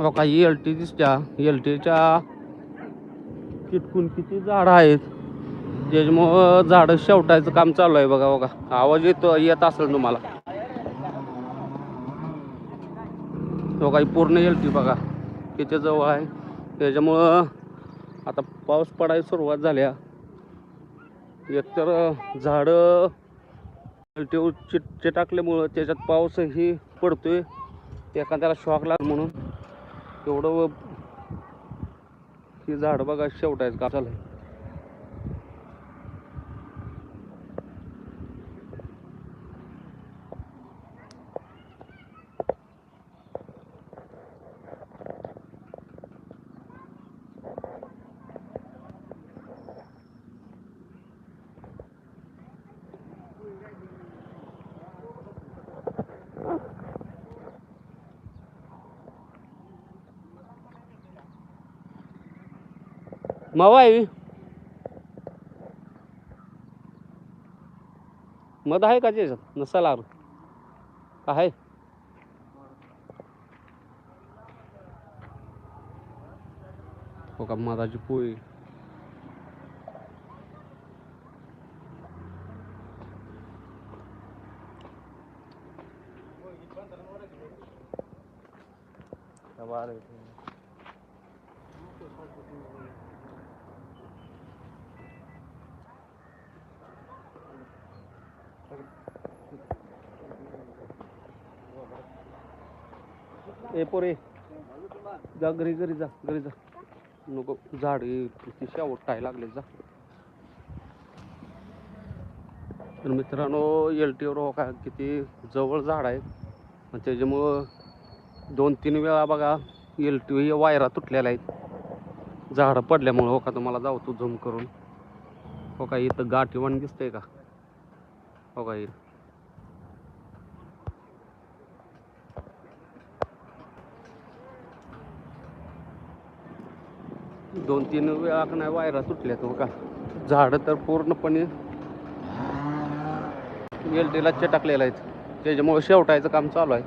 बघा L T दिसत्या. L टीच्या किटकून किती झाडं आहेत. त्याच्यामुळं झाडं शेवटायचं काम चालू आहे बघा बघा. आवाज येतो येत असेल तुम्हाला. बघा पूर्ण एल टी बघा. किती जवळ आहे. त्याच्यामुळं आता पाऊस पडायला सुरुवात झाल्या एकतर झाडं टीव चिट चिटाकल्यामुळं त्याच्यात पाऊसही पडतोय. एखाद्याला शॉक लागला म्हणून. एवढं ही झाड बघा शेवटायचं का चालू आहे. मावा आहे मध आहे का त्याच्यात नसाला आहे हो का मधाची पोळी ए पोरे जा घरी घरी जा घरी जा. नको झाड हे किती शेवट काय लागले जा. तर मित्रांनो एल टीवर हो का किती जवळ झाड आहे. आणि त्याच्यामुळं दोन तीन वेळा बघा एल टी वायरा तुटलेल्या आहेत. झाडं पडल्यामुळं हो का तुम्हाला जाऊ तू झूम करून. हो का इथं गाठीवाण दिसतंय का? हो का इथं. दोन तीन वेळा नाही वायरा तुटल्यात हो का? झाडं तर पूर्णपणे एल टीला टाकलेलं आहेत. त्याच्यामुळे शेवटायचं काम चालू आहे.